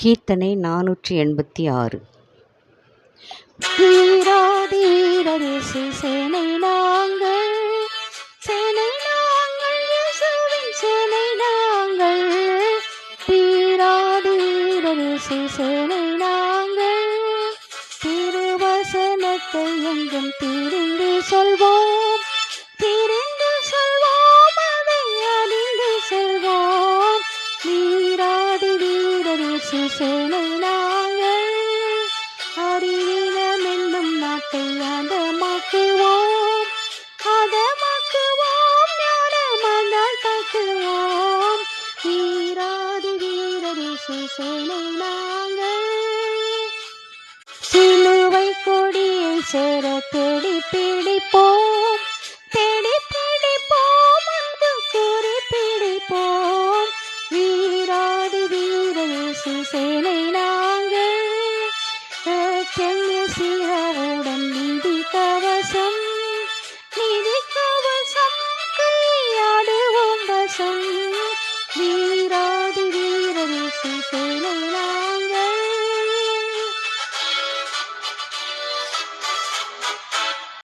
கீர்த்தனை நானூற்றி எண்பத்தி ஆறு. வீராதீரரிசு சேனை நாங்கள் சேனை நாங்கள் இயேசுவின் சேனை நாங்கள். வீராதீரரிசு சேனை நாங்கள் திருவசனத்தை எங்கும் திரிந்து சொல்வோம். வீரரிசு சேனை என்னும் நாட்டை ஆண்டமாக்குவோம் அதமாக்குவோம் ஞானமனால் காக்குவோம் வீராதி வீரரிசு நாங்கள் சிலுவை கொடியை சேர தெளிப்பே say, nay, nay.